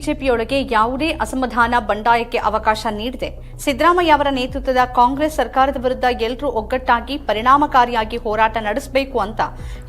ಬಿಜೆಪಿಯೊಳಗೆ ಯಾವುದೇ ಅಸಮಾಧಾನ ಬಂಡಾಯಕ್ಕೆ ಅವಕಾಶ ನೀಡದೆ. ಸಿದ್ದರಾಮಯ್ಯ ಅವರ ನೇತೃತ್ವದ ಕಾಂಗ್ರೆಸ್ ಸರ್ಕಾರದ ವಿರುದ್ಧ ಎಲ್ಲರೂ ಒಗ್ಗಟ್ಟಾಗಿ ಪರಿಣಾಮಕಾರಿಯಾಗಿ ಹೋರಾಟ ನಡೆಸಬೇಕು ಅಂತ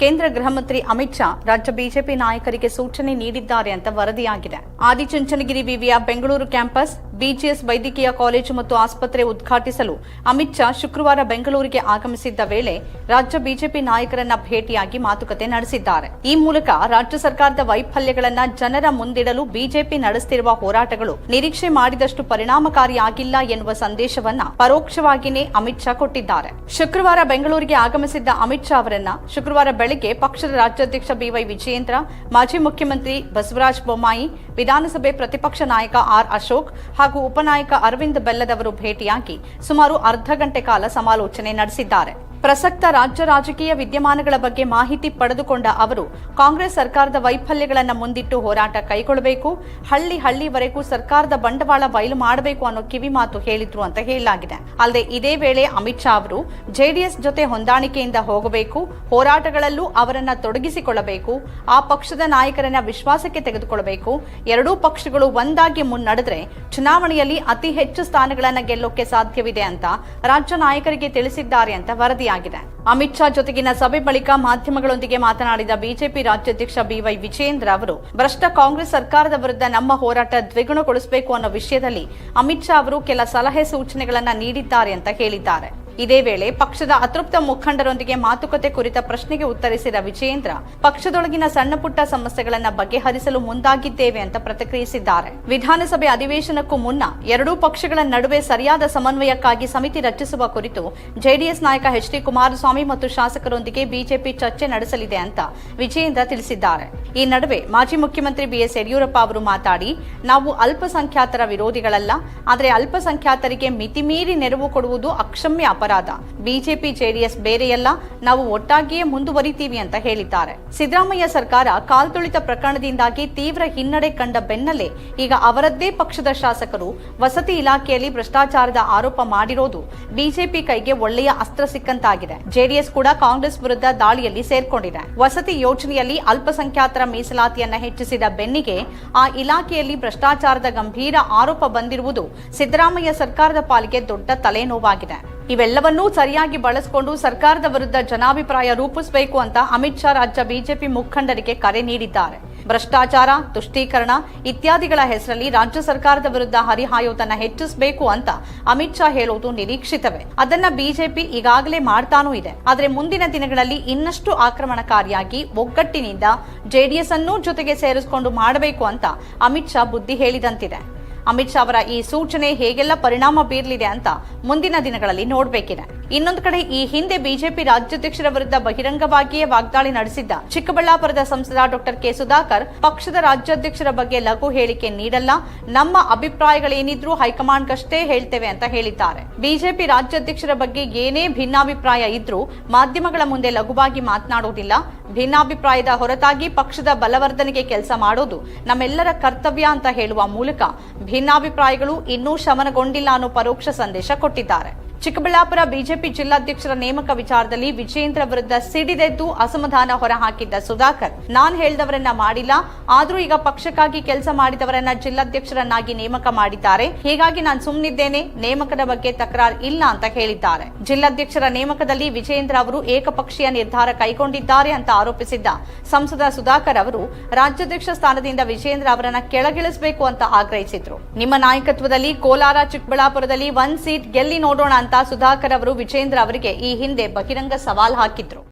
ಕೇಂದ್ರ ಗೃಹ ಮಂತ್ರಿ ಅಮಿತ್ ಶಾ ರಾಜ್ಯ ಬಿಜೆಪಿ ನಾಯಕರಿಗೆ ಸೂಚನೆ ನೀಡಿದ್ದಾರೆ ಅಂತ ವರದಿಯಾಗಿದೆ. ಆದಿಚುಂಚನಗಿರಿ ವಿವಿಯ ಬೆಂಗಳೂರು ಕ್ಯಾಂಪಸ್ ಬಿಜಿಎಸ್ ವೈದ್ಯಕೀಯ ಕಾಲೇಜು ಮತ್ತು ಆಸ್ಪತ್ರೆ ಉದ್ಘಾಟಿಸಲು ಅಮಿತ್ ಶಾ ಶುಕ್ರವಾರ ಬೆಂಗಳೂರಿಗೆ ಆಗಮಿಸಿದ್ದ ವೇಳೆ ರಾಜ್ಯ ಬಿಜೆಪಿ ನಾಯಕರನ್ನ ಭೇಟಿಯಾಗಿ ಮಾತುಕತೆ ನಡೆಸಿದ್ದಾರೆ. ಈ ಮೂಲಕ ರಾಜ್ಯ ಸರ್ಕಾರದ ವೈಫಲ್ಯಗಳನ್ನ ಜನರ ಮುಂದಿಡಲು ಬಿಜೆಪಿ ನಡೆಸುತ್ತಿರುವ ಹೋರಾಟಗಳು ನಿರೀಕ್ಷೆ ಮಾಡಿದಷ್ಟು ಪರಿಣಾಮಕಾರಿಯಾಗಿಲ್ಲ ಎನ್ನುವ ಸಂದೇಶವನ್ನ ಪರೋಕ್ಷವಾಗಿಯೇ ಅಮಿತ್ ಶಾ ಕೊಟ್ಟಿದ್ದಾರೆ. ಶುಕ್ರವಾರ ಬೆಂಗಳೂರಿಗೆ ಆಗಮಿಸಿದ್ದ ಅಮಿತ್ ಶಾ ಅವರನ್ನ ಶುಕ್ರವಾರ ಬೆಳಗ್ಗೆ ಪಕ್ಷದ ರಾಜ್ಯಾಧ್ಯಕ್ಷ ಬಿವೈ ವಿಜಯೇಂದ್ರ, ಮಾಜಿ ಮುಖ್ಯಮಂತ್ರಿ ಬಸವರಾಜ ಬೊಮ್ಮಾಯಿ ವಿಧಾನಸಭೆ ಪ್ರತಿಪಕ್ಷ ನಾಯಕ ಆರ್ ಅಶೋಕ್ ಹಾಗೂ ಉಪನಾಯಕ ಅರವಿಂದ್ ಬೆಲ್ಲದವರು ಭೇಟಿಯಾಗಿ ಸುಮಾರು ಅರ್ಧ ಗಂಟೆ ಕಾಲ ಸಮಾಲೋಚನೆ ನಡೆಸಿದ್ದಾರೆ. ಪ್ರಸಕ್ತ ರಾಜ್ಯ ರಾಜಕೀಯ ವಿದ್ಯಮಾನಗಳ ಬಗ್ಗೆ ಮಾಹಿತಿ ಪಡೆದುಕೊಂಡ ಅವರು, ಕಾಂಗ್ರೆಸ್ ಸರ್ಕಾರದ ವೈಫಲ್ಯಗಳನ್ನು ಮುಂದಿಟ್ಟು ಹೋರಾಟ ಕೈಗೊಳ್ಳಬೇಕು, ಹಳ್ಳಿ ಹಳ್ಳಿವರೆಗೂ ಸರ್ಕಾರದ ಬಂಡವಾಳ ಬಯಲು ಮಾಡಬೇಕು ಅನ್ನೋ ಕಿವಿ ಮಾತು ಹೇಳಿದ್ರು ಅಂತ ಹೇಳಲಾಗಿದೆ. ಅಲ್ಲದೆ ಇದೇ ವೇಳೆ ಅಮಿತ್ ಶಾ ಅವರು ಜೆಡಿಎಸ್ ಜೊತೆ ಹೊಂದಾಣಿಕೆಯಿಂದ ಹೋಗಬೇಕು, ಹೋರಾಟಗಳಲ್ಲೂ ಅವರನ್ನ ತೊಡಗಿಸಿಕೊಳ್ಳಬೇಕು, ಆ ಪಕ್ಷದ ನಾಯಕರನ್ನ ವಿಶ್ವಾಸಕ್ಕೆ ತೆಗೆದುಕೊಳ್ಳಬೇಕು, ಎರಡೂ ಪಕ್ಷಗಳು ಒಂದಾಗಿ ಮುನ್ನಡೆದ್ರೆ ಚುನಾವಣೆಯಲ್ಲಿ ಅತಿ ಹೆಚ್ಚು ಸ್ಥಾನಗಳನ್ನು ಗೆಲ್ಲೋಕೆ ಸಾಧ್ಯವಿದೆ ಅಂತ ರಾಜ್ಯ ನಾಯಕರಿಗೆ ತಿಳಿಸಿದ್ದಾರೆ ಅಂತ ವರದಿಯಾಗಿದೆ ಅಮಿತ್ ಶಾ ಜೊತೆಗಿನ ಸಭೆ ಬಳಿಕ ಮಾಧ್ಯಮಗಳೊಂದಿಗೆ ಮಾತನಾಡಿದ ಬಿಜೆಪಿ ರಾಜ್ಯಾಧ್ಯಕ್ಷ ಬಿವೈ ವಿಜೇಂದ್ರ ಅವರು, ಭ್ರಷ್ಟ ಕಾಂಗ್ರೆಸ್ ಸರ್ಕಾರದ ವಿರುದ್ಧ ನಮ್ಮ ಹೋರಾಟ ದ್ವಿಗುಣಗೊಳಿಸಬೇಕು ಅನ್ನೋ ವಿಷಯದಲ್ಲಿ ಅಮಿತ್ ಶಾ ಅವರು ಕೆಲ ಸಲಹೆ ಸೂಚನೆಗಳನ್ನು ನೀಡಿದ್ದಾರೆ ಅಂತ ಹೇಳಿದ್ದಾರೆ. ಇದೇ ವೇಳೆ ಪಕ್ಷದ ಅತೃಪ್ತ ಮುಖಂಡರೊಂದಿಗೆ ಮಾತುಕತೆ ಕುರಿತ ಪ್ರಶ್ನೆಗೆ ಉತ್ತರಿಸಿದ ವಿಜಯೇಂದ್ರ, ಪಕ್ಷದೊಳಗಿನ ಸಣ್ಣ ಪುಟ್ಟ ಸಮಸ್ಯೆಗಳನ್ನ ಬಗೆಹರಿಸಲು ಮುಂದಾಗಿದ್ದೇವೆ ಅಂತ ಪ್ರತಿಕ್ರಿಯಿಸಿದ್ದಾರೆ. ವಿಧಾನಸಭೆ ಅಧಿವೇಶನಕ್ಕೂ ಮುನ್ನ ಎರಡೂ ಪಕ್ಷಗಳ ನಡುವೆ ಸರಿಯಾದ ಸಮನ್ವಯಕ್ಕಾಗಿ ಸಮಿತಿ ರಚಿಸುವ ಕುರಿತು ಜೆಡಿಎಸ್ ನಾಯಕ ಎಚ್ ಡಿ ಕುಮಾರಸ್ವಾಮಿ ಮತ್ತು ಶಾಸಕರೊಂದಿಗೆ ಬಿಜೆಪಿ ಚರ್ಚೆ ನಡೆಸಲಿದೆ ಅಂತ ವಿಜಯೇಂದ್ರ ತಿಳಿಸಿದ್ದಾರೆ. ಈ ನಡುವೆ ಮಾಜಿ ಮುಖ್ಯಮಂತ್ರಿ ಬಿಎಸ್ ಯಡಿಯೂರಪ್ಪ ಅವರು ಮಾತಾಡಿ, ನಾವು ಅಲ್ಪಸಂಖ್ಯಾತರ ವಿರೋಧಿಗಳಲ್ಲ, ಆದರೆ ಅಲ್ಪಸಂಖ್ಯಾತರಿಗೆ ಮಿತಿಮೀರಿ ನೆರವು ಕೊಡುವುದು ಅಕ್ಷಮ್ಯ ಅಪರಾಧ. ಬಿಜೆಪಿ, ಜೆಡಿಎಸ್ ಬೇರೆಯಲ್ಲ, ನಾವು ಒಟ್ಟಾಗಿಯೇ ಮುಂದುವರಿತೀವಿ ಅಂತ ಹೇಳಿದ್ದಾರೆ. ಸಿದ್ದರಾಮಯ್ಯ ಸರ್ಕಾರ ಕಾಲ್ತುಳಿತ ಪ್ರಕರಣದಿಂದಾಗಿ ತೀವ್ರ ಹಿನ್ನಡೆ ಕಂಡ ಬೆನ್ನಲ್ಲೇ ಈಗ ಅವರದ್ದೇ ಪಕ್ಷದ ಶಾಸಕರು ವಸತಿ ಇಲಾಖೆಯಲ್ಲಿ ಭ್ರಷ್ಟಾಚಾರದ ಆರೋಪ ಮಾಡಿರೋದು ಬಿಜೆಪಿ ಕೈಗೆ ಒಳ್ಳೆಯ ಅಸ್ತ್ರ ಸಿಕ್ಕಂತಾಗಿದೆ. ಜೆಡಿಎಸ್ ಕೂಡ ಕಾಂಗ್ರೆಸ್ ವಿರುದ್ಧ ದಾಳಿಯಲ್ಲಿ ಸೇರ್ಕೊಂಡಿದೆ. ವಸತಿ ಯೋಜನೆಯಲ್ಲಿ ಅಲ್ಪಸಂಖ್ಯಾತರ ಮೀಸಲಾತಿಯನ್ನ ಹೆಚ್ಚಿಸಿದ ಬೆನ್ನಿಗೆ ಆ ಇಲಾಖೆಯಲ್ಲಿ ಭ್ರಷ್ಟಾಚಾರದ ಗಂಭೀರ ಆರೋಪ ಬಂದಿರುವುದು ಸಿದ್ದರಾಮಯ್ಯ ಸರ್ಕಾರದ ಪಾಲಿಗೆ ದೊಡ್ಡ ತಲೆನೋವಾಗಿದೆ. ಇವೆಲ್ಲವನ್ನೂ ಸರಿಯಾಗಿ ಬಳಸಿಕೊಂಡು ಸರ್ಕಾರದ ವಿರುದ್ಧ ಜನಾಭಿಪ್ರಾಯ ರೂಪಿಸಬೇಕು ಅಂತ ಅಮಿತ್ ಶಾ ರಾಜ್ಯ ಬಿಜೆಪಿ ಮುಖಂಡರಿಗೆ ಕರೆ ನೀಡಿದ್ದಾರೆ. ಭ್ರಷ್ಟಾಚಾರ, ತುಷ್ಟೀಕರಣ ಇತ್ಯಾದಿಗಳ ಹೆಸರಲ್ಲಿ ರಾಜ್ಯ ಸರ್ಕಾರದ ವಿರುದ್ಧ ಹರಿಹಾಯೋದನ್ನ ಹೆಚ್ಚಿಸಬೇಕು ಅಂತ ಅಮಿತ್ ಶಾ ಹೇಳುವುದು ನಿರೀಕ್ಷಿತವೇ. ಅದನ್ನ ಬಿಜೆಪಿ ಈಗಾಗಲೇ ಮಾಡ್ತಾನೂ ಇದೆ. ಆದರೆ ಮುಂದಿನ ದಿನಗಳಲ್ಲಿ ಇನ್ನಷ್ಟು ಆಕ್ರಮಣಕಾರಿಯಾಗಿ ಒಗ್ಗಟ್ಟಿನಿಂದ ಜೆಡಿಎಸ್ ಅನ್ನೂ ಜೊತೆಗೆ ಸೇರಿಸಿಕೊಂಡು ಮಾಡಬೇಕು ಅಂತ ಅಮಿತ್ ಶಾ ಬುದ್ಧಿ ಹೇಳಿದಂತಿದೆ. ಅಮಿತ್ ಶಾ ಅವರ ಈ ಸೂಚನೆ ಹೇಗೆಲ್ಲ ಪರಿಣಾಮ ಬೀರಲಿದೆ ಅಂತ ಮುಂದಿನ ದಿನಗಳಲ್ಲಿ ನೋಡಬೇಕಿದೆ. ಇನ್ನೊಂದು ಕಡೆ ಈ ಹಿಂದೆ ಬಿಜೆಪಿ ರಾಜ್ಯಾಧ್ಯಕ್ಷರ ವಿರುದ್ಧ ಬಹಿರಂಗವಾಗಿಯೇ ವಾಗ್ದಾಳಿ ನಡೆಸಿದ್ದ ಚಿಕ್ಕಬಳ್ಳಾಪುರದ ಸಂಸದ ಡಾಕ್ಟರ್ ಕೆ ಸುಧಾಕರ್ ಪಕ್ಷದ ರಾಜ್ಯಾಧ್ಯಕ್ಷರ ಬಗ್ಗೆ ಲಘು ಹೇಳಿಕೆ ನೀಡಲ್ಲ. ನಮ್ಮ ಅಭಿಪ್ರಾಯಗಳೇನಿದ್ರೂ ಹೈಕಮಾಂಡ್ಗಷ್ಟೇ ಹೇಳ್ತೇವೆ ಅಂತ ಹೇಳಿದ್ದಾರೆ. ಬಿಜೆಪಿ ರಾಜ್ಯಾಧ್ಯಕ್ಷರ ಬಗ್ಗೆ ಏನೇ ಭಿನ್ನಾಭಿಪ್ರಾಯ ಇದ್ರೂ ಮಾಧ್ಯಮಗಳ ಮುಂದೆ ಲಘುವಾಗಿ ಮಾತನಾಡುವುದಿಲ್ಲ. ಭಿನ್ನಾಭಿಪ್ರಾಯದ ಹೊರತಾಗಿ ಪಕ್ಷದ ಬಲವರ್ಧನೆಗೆ ಕೆಲಸ ಮಾಡೋದು ನಮ್ಮೆಲ್ಲರ ಕರ್ತವ್ಯ ಅಂತ ಹೇಳುವ ಮೂಲಕ ಭಿನ್ನಾಭಿಪ್ರಾಯಗಳು ಇನ್ನೂ ಶಮನಗೊಂಡಿಲ್ಲ ಅನ್ನೋ ಪರೋಕ್ಷ ಸಂದೇಶ ಕೊಟ್ಟಿದ್ದಾರೆ. ಚಿಕ್ಕಬಳ್ಳಾಪುರ ಬಿಜೆಪಿ ಜಿಲ್ಲಾಧ್ಯಕ್ಷರ ನೇಮಕ ವಿಚಾರದಲ್ಲಿ ವಿಜಯೇಂದ್ರ ವಿರುದ್ಧ ಸಿಡಿದೆದ್ದು ಅಸಮಾಧಾನ ಹೊರಹಾಕಿದ್ದ ಸುಧಾಕರ್. ನಾನ್ ಹೇಳ್ದವರನ್ನ ಮಾಡಿಲ್ಲ, ಆದ್ರೂ ಈಗ ಪಕ್ಷಕ್ಕಾಗಿ ಕೆಲಸ ಮಾಡಿದವರನ್ನ ಜಿಲ್ಲಾಧ್ಯಕ್ಷರನ್ನಾಗಿ ನೇಮಕ ಮಾಡಿದ್ದಾರೆ. ಹೀಗಾಗಿ ನಾನು ಸುಮ್ಮನಿದ್ದೇನೆ ನೇಮಕದ ಬಗ್ಗೆ ತಕರಾರು ಇಲ್ಲ ಅಂತ ಹೇಳಿದ್ದಾರೆ. ಜಿಲ್ಲಾಧ್ಯಕ್ಷರ ನೇಮಕದಲ್ಲಿ ವಿಜಯೇಂದ್ರ ಅವರು ಏಕಪಕ್ಷೀಯ ನಿರ್ಧಾರ ಕೈಗೊಂಡಿದ್ದಾರೆ ಅಂತ ಆರೋಪಿಸಿದ್ದ ಸಂಸದ ಸುಧಾಕರ್ ಅವರು ರಾಜ್ಯಾಧ್ಯಕ್ಷ ಸ್ಥಾನದಿಂದ ವಿಜಯೇಂದ್ರ ಅವರನ್ನ ಕೆಳಗಿಳಿಸಬೇಕು ಅಂತ ಆಗ್ರಹಿಸಿದ್ರು. ನಿಮ್ಮ ನಾಯಕತ್ವದಲ್ಲಿ ಕೋಲಾರ, ಚಿಕ್ಕಬಳ್ಳಾಪುರದಲ್ಲಿ ಒಂದ್ ಸೀಟ್ ಗೆಲ್ಲಿ ನೋಡೋಣ ಅಂತ ಸುಧಾಕರ್ ಅವರು ವಿಜೇಂದ್ರ ಅವರಿಗೆ ಈ ಹಿಂದೆ ಬಹಿರಂಗ ಸವಾಲ್ ಹಾಕಿದ್ರು.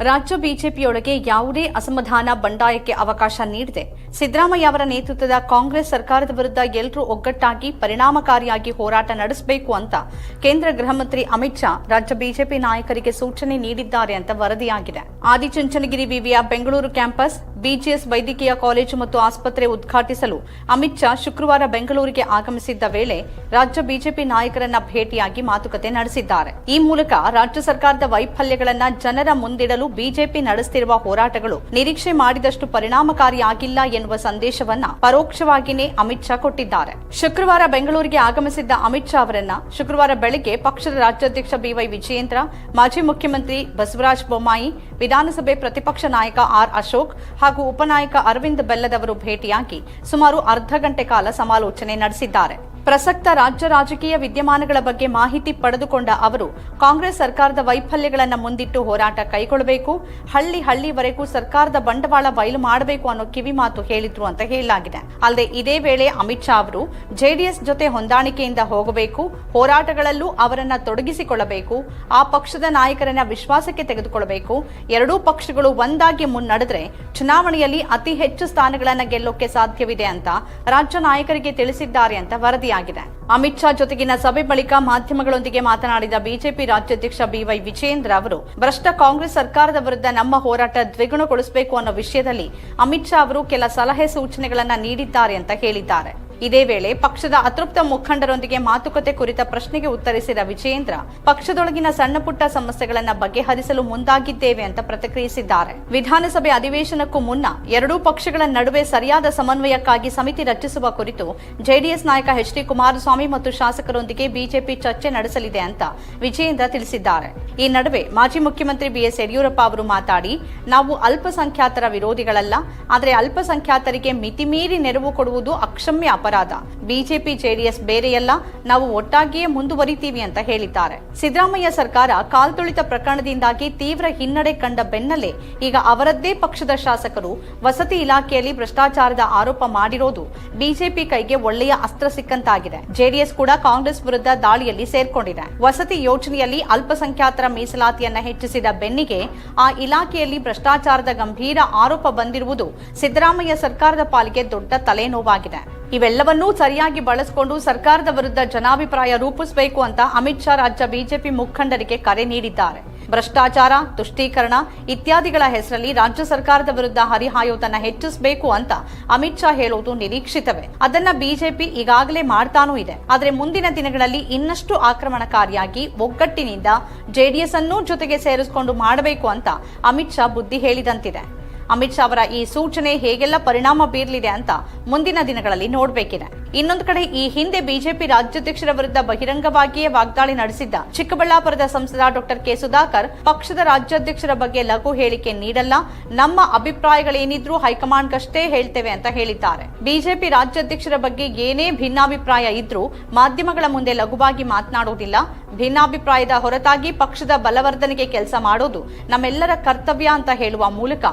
ರಾಜ್ಯ ಬಿಜೆಪಿಯೊಳಗೆ ಯಾವುದೇ ಅಸಮಾಧಾನ ಬಂಡಾಯಕ್ಕೆ ಅವಕಾಶ ನೀಡದೆ. ಸಿದ್ದರಾಮಯ್ಯ ಅವರ ನೇತೃತ್ವದ ಕಾಂಗ್ರೆಸ್ ಸರ್ಕಾರದ ವಿರುದ್ಧ ಎಲ್ಲರೂ ಒಗ್ಗಟ್ಟಾಗಿ ಪರಿಣಾಮಕಾರಿಯಾಗಿ ಹೋರಾಟ ನಡೆಸಬೇಕು ಅಂತ ಕೇಂದ್ರ ಗೃಹ ಮಂತ್ರಿ ಅಮಿತ್ ಶಾ ರಾಜ್ಯ ಬಿಜೆಪಿ ನಾಯಕರಿಗೆ ಸೂಚನೆ ನೀಡಿದ್ದಾರೆ ಅಂತ ವರದಿಯಾಗಿದೆ. ಆದಿಚುಂಚನಗಿರಿ ವಿವಿಯ ಬೆಂಗಳೂರು ಕ್ಯಾಂಪಸ್ ಬಿಜಿಎಸ್ ವೈದ್ಯಕೀಯ ಕಾಲೇಜು ಮತ್ತು ಆಸ್ಪತ್ರೆ ಉದ್ಘಾಟಿಸಲು ಅಮಿತ್ ಶಾ ಶುಕ್ರವಾರ ಬೆಂಗಳೂರಿಗೆ ಆಗಮಿಸಿದ್ದ ವೇಳೆ ರಾಜ್ಯ ಬಿಜೆಪಿ ನಾಯಕರನ್ನ ಭೇಟಿಯಾಗಿ ಮಾತುಕತೆ ನಡೆಸಿದ್ದಾರೆ. ಈ ಮೂಲಕ ರಾಜ್ಯ ಸರ್ಕಾರದ ವೈಫಲ್ಯಗಳನ್ನ ಜನರ ಮುಂದಿಡಲು ಬಿಜೆಪಿ ನಡೆಸುತ್ತಿರುವ ಹೋರಾಟಗಳು ನಿರೀಕ್ಷೆ ಮಾಡಿದಷ್ಟು ಪರಿಣಾಮಕಾರಿಯಾಗಿಲ್ಲ ಎನ್ನುವ ಸಂದೇಶವನ್ನ ಪರೋಕ್ಷವಾಗಿಯೇ ಅಮಿತ್ ಶಾ ಕೊಟ್ಟಿದ್ದಾರೆ. ಶುಕ್ರವಾರ ಬೆಂಗಳೂರಿಗೆ ಆಗಮಿಸಿದ್ದ ಅಮಿತ್ ಶಾ ಅವರನ್ನ ಶುಕ್ರವಾರ ಬೆಳಗ್ಗೆ ಪಕ್ಷದ ರಾಜ್ಯಾಧ್ಯಕ್ಷ ಬಿವೈ ವಿಜಯೇಂದ್ರ, ಮಾಜಿ ಮುಖ್ಯಮಂತ್ರಿ ಬಸವರಾಜ ಬೊಮ್ಮಾಯಿ, ವಿಧಾನಸಭೆ ಪ್ರತಿಪಕ್ಷ ನಾಯಕ ಆರ್ ಅಶೋಕ್ ಹಾಗೂ ಉಪನಾಯಕ ಅರವಿಂದ್ ಬೆಲ್ಲದವರು ಭೇಟಿಯಾಗಿ ಸುಮಾರು ಅರ್ಧ ಗಂಟೆ ಕಾಲ ಸಮಾಲೋಚನೆ ನಡೆಸಿದ್ದಾರೆ. ಪ್ರಸಕ್ತ ರಾಜ್ಯ ರಾಜಕೀಯ ವಿದ್ಯಮಾನಗಳ ಬಗ್ಗೆ ಮಾಹಿತಿ ಪಡೆದುಕೊಂಡ ಅವರು, ಕಾಂಗ್ರೆಸ್ ಸರ್ಕಾರದ ವೈಫಲ್ಯಗಳನ್ನು ಮುಂದಿಟ್ಟು ಹೋರಾಟ ಕೈಗೊಳ್ಳಬೇಕು, ಹಳ್ಳಿ ಹಳ್ಳಿವರೆಗೂ ಸರ್ಕಾರದ ಬಂಡವಾಳ ಬಯಲು ಮಾಡಬೇಕು ಅನ್ನೋ ಕಿವಿ ಮಾತು ಹೇಳಿದ್ರು ಅಂತ ಹೇಳಲಾಗಿದೆ. ಅಲ್ಲದೆ ಇದೇ ವೇಳೆ ಅಮಿತ್ ಶಾ ಅವರು ಜೆಡಿಎಸ್ ಜೊತೆ ಹೊಂದಾಣಿಕೆಯಿಂದ ಹೋಗಬೇಕು, ಹೋರಾಟಗಳಲ್ಲೂ ಅವರನ್ನ ತೊಡಗಿಸಿಕೊಳ್ಳಬೇಕು, ಆ ಪಕ್ಷದ ನಾಯಕರನ್ನ ವಿಶ್ವಾಸಕ್ಕೆ ತೆಗೆದುಕೊಳ್ಳಬೇಕು, ಎರಡೂ ಪಕ್ಷಗಳು ಒಂದಾಗಿ ಮುನ್ನಡೆದ್ರೆ ಚುನಾವಣೆಯಲ್ಲಿ ಅತಿ ಹೆಚ್ಚು ಸ್ಥಾನಗಳನ್ನು ಗೆಲ್ಲೋಕೆ ಸಾಧ್ಯವಿದೆ ಅಂತ ರಾಜ್ಯ ನಾಯಕರಿಗೆ ತಿಳಿಸಿದ್ದಾರೆ ಅಂತ ವರದಿಯಾಗಿದೆ. ಅಮಿತ್ ಶಾ ಜೊತೆಗಿನ ಸಭೆ ಬಳಿಕ ಮಾಧ್ಯಮಗಳೊಂದಿಗೆ ಮಾತನಾಡಿದ ಬಿಜೆಪಿ ರಾಜ್ಯಾಧ್ಯಕ್ಷ ಬಿವೈ ವಿಜಯೇಂದ್ರ ಅವರು, ಭ್ರಷ್ಟ ಕಾಂಗ್ರೆಸ್ ಸರ್ಕಾರದ ವಿರುದ್ಧ ನಮ್ಮ ಹೋರಾಟ ದ್ವಿಗುಣಗೊಳಿಸಬೇಕು ಅನ್ನೋ ವಿಷಯದಲ್ಲಿ ಅಮಿತ್ ಶಾ ಅವರು ಕೆಲ ಸಲಹೆ ಸೂಚನೆಗಳನ್ನ ನೀಡಿದ್ದಾರೆ ಅಂತ ಹೇಳಿದ್ದಾರೆ. ಇದೇ ವೇಳೆ ಪಕ್ಷದ ಅತೃಪ್ತ ಮುಖಂಡರೊಂದಿಗೆ ಮಾತುಕತೆ ಕುರಿತ ಪ್ರಶ್ನೆಗೆ ಉತ್ತರಿಸಿದ ವಿಜಯೇಂದ್ರ, ಪಕ್ಷದೊಳಗಿನ ಸಣ್ಣ ಪುಟ್ಟ ಸಮಸ್ಯೆಗಳನ್ನ ಬಗೆಹರಿಸಲು ಮುಂದಾಗಿದ್ದೇವೆ ಅಂತ ಪ್ರತಿಕ್ರಿಯಿಸಿದ್ದಾರೆ. ವಿಧಾನಸಭೆ ಅಧಿವೇಶನಕ್ಕೂ ಮುನ್ನ ಎರಡೂ ಪಕ್ಷಗಳ ನಡುವೆ ಸರಿಯಾದ ಸಮನ್ವಯಕ್ಕಾಗಿ ಸಮಿತಿ ರಚಿಸುವ ಕುರಿತು ಜೆಡಿಎಸ್ ನಾಯಕ ಎಚ್ ಡಿ ಕುಮಾರಸ್ವಾಮಿ ಮತ್ತು ಶಾಸಕರೊಂದಿಗೆ ಬಿಜೆಪಿ ಚರ್ಚೆ ನಡೆಸಲಿದೆ ಅಂತ ವಿಜಯೇಂದ್ರ ತಿಳಿಸಿದ್ದಾರೆ. ಈ ನಡುವೆ ಮಾಜಿ ಮುಖ್ಯಮಂತ್ರಿ ಬಿಎಸ್ ಯಡಿಯೂರಪ್ಪ ಅವರು ಮಾತಾಡಿ, ನಾವು ಅಲ್ಪಸಂಖ್ಯಾತರ ವಿರೋಧಿಗಳಲ್ಲ, ಆದರೆ ಅಲ್ಪಸಂಖ್ಯಾತರಿಗೆ ಮಿತಿಮೀರಿ ನೆರವು ಕೊಡುವುದು ಅಕ್ಷಮ್ಯ ಅಪರಾಧ. ಬಿಜೆಪಿ, ಜೆಡಿಎಸ್ ಬೇರೆಯಲ್ಲ, ನಾವು ಒಟ್ಟಾಗಿಯೇ ಮುಂದುವರಿತೀವಿ ಅಂತ ಹೇಳಿದ್ದಾರೆ. ಸಿದ್ದರಾಮಯ್ಯ ಸರ್ಕಾರ ಕಾಲ್ತುಳಿತ ಪ್ರಕರಣದಿಂದಾಗಿ ತೀವ್ರ ಹಿನ್ನಡೆ ಕಂಡ ಬೆನ್ನಲ್ಲೇ ಈಗ ಅವರದ್ದೇ ಪಕ್ಷದ ಶಾಸಕರು ವಸತಿ ಇಲಾಖೆಯಲ್ಲಿ ಭ್ರಷ್ಟಾಚಾರದ ಆರೋಪ ಮಾಡಿರೋದು ಬಿಜೆಪಿ ಕೈಗೆ ಒಳ್ಳೆಯ ಅಸ್ತ್ರ ಸಿಕ್ಕಂತಾಗಿದೆ. ಜೆಡಿಎಸ್ ಕೂಡ ಕಾಂಗ್ರೆಸ್ ವಿರುದ್ಧ ದಾಳಿಯಲ್ಲಿ ಸೇರ್ಕೊಂಡಿದೆ. ವಸತಿ ಯೋಜನೆಯಲ್ಲಿ ಅಲ್ಪಸಂಖ್ಯಾತರ ಮೀಸಲಾತಿಯನ್ನ ಹೆಚ್ಚಿಸಿದ ಬೆನ್ನಿಗೆ ಆ ಇಲಾಖೆಯಲ್ಲಿ ಭ್ರಷ್ಟಾಚಾರದ ಗಂಭೀರ ಆರೋಪ ಬಂದಿರುವುದು ಸಿದ್ದರಾಮಯ್ಯ ಸರ್ಕಾರದ ಪಾಲಿಗೆ ದೊಡ್ಡ ತಲೆನೋವಾಗಿದೆ. ಇವೆಲ್ಲವನ್ನೂ ಸರಿಯಾಗಿ ಬಳಸಿಕೊಂಡು ಸರ್ಕಾರದ ವಿರುದ್ಧ ಜನಾಭಿಪ್ರಾಯ ರೂಪಿಸಬೇಕು ಅಂತ ಅಮಿತ್ ಶಾ ರಾಜ್ಯ ಬಿಜೆಪಿ ಮುಖಂಡರಿಗೆ ಕರೆ ನೀಡಿದ್ದಾರೆ. ಭ್ರಷ್ಟಾಚಾರ, ತುಷ್ಟೀಕರಣ ಇತ್ಯಾದಿಗಳ ಹೆಸರಲ್ಲಿ ರಾಜ್ಯ ಸರ್ಕಾರದ ವಿರುದ್ಧ ಹರಿಹಾಯೋದನ್ನ ಹೆಚ್ಚಿಸಬೇಕು ಅಂತ ಅಮಿತ್ ಶಾ ಹೇಳುವುದು ನಿರೀಕ್ಷಿತವೇ. ಅದನ್ನ ಬಿಜೆಪಿ ಈಗಾಗಲೇ ಮಾಡ್ತಾನೂ ಇದೆ. ಆದರೆ ಮುಂದಿನ ದಿನಗಳಲ್ಲಿ ಇನ್ನಷ್ಟು ಆಕ್ರಮಣಕಾರಿಯಾಗಿ ಒಗ್ಗಟ್ಟಿನಿಂದ ಜೆಡಿಎಸ್ ಅನ್ನೂ ಜೊತೆಗೆ ಸೇರಿಸಿಕೊಂಡು ಮಾಡಬೇಕು ಅಂತ ಅಮಿತ್ ಶಾ ಬುದ್ಧಿ ಹೇಳಿದಂತಿದೆ. ಅಮಿತ್ ಶಾ ಅವರ ಈ ಸೂಚನೆ ಹೇಗೆಲ್ಲ ಪರಿಣಾಮ ಬೀರಲಿದೆ ಅಂತ ಮುಂದಿನ ದಿನಗಳಲ್ಲಿ ನೋಡಬೇಕಿದೆ. ಇನ್ನೊಂದು ಕಡೆ ಈ ಹಿಂದೆ ಬಿಜೆಪಿ ರಾಜ್ಯಾಧ್ಯಕ್ಷರ ವಿರುದ್ಧ ಬಹಿರಂಗವಾಗಿಯೇ ವಾಗ್ದಾಳಿ ನಡೆಸಿದ್ದ ಚಿಕ್ಕಬಳ್ಳಾಪುರದ ಸಂಸದ ಡಾಕ್ಟರ್ ಕೆ ಸುಧಾಕರ್ ಪಕ್ಷದ ರಾಜ್ಯಾಧ್ಯಕ್ಷರ ಬಗ್ಗೆ ಲಘು ಹೇಳಿಕೆ ನೀಡಲ್ಲ. ನಮ್ಮ ಅಭಿಪ್ರಾಯಗಳೇನಿದ್ರೂ ಹೈಕಮಾಂಡ್ಗಷ್ಟೇ ಹೇಳ್ತೇವೆ ಅಂತ ಹೇಳಿದ್ದಾರೆ. ಬಿಜೆಪಿ ರಾಜ್ಯಾಧ್ಯಕ್ಷರ ಬಗ್ಗೆ ಏನೇ ಭಿನ್ನಾಭಿಪ್ರಾಯ ಇದ್ರೂ ಮಾಧ್ಯಮಗಳ ಮುಂದೆ ಲಘುವಾಗಿ ಮಾತನಾಡುವುದಿಲ್ಲ. ಭಿನ್ನಾಭಿಪ್ರಾಯದ ಹೊರತಾಗಿ ಪಕ್ಷದ ಬಲವರ್ಧನೆಗೆ ಕೆಲಸ ಮಾಡೋದು ನಮ್ಮೆಲ್ಲರ ಕರ್ತವ್ಯ ಅಂತ ಹೇಳುವ ಮೂಲಕ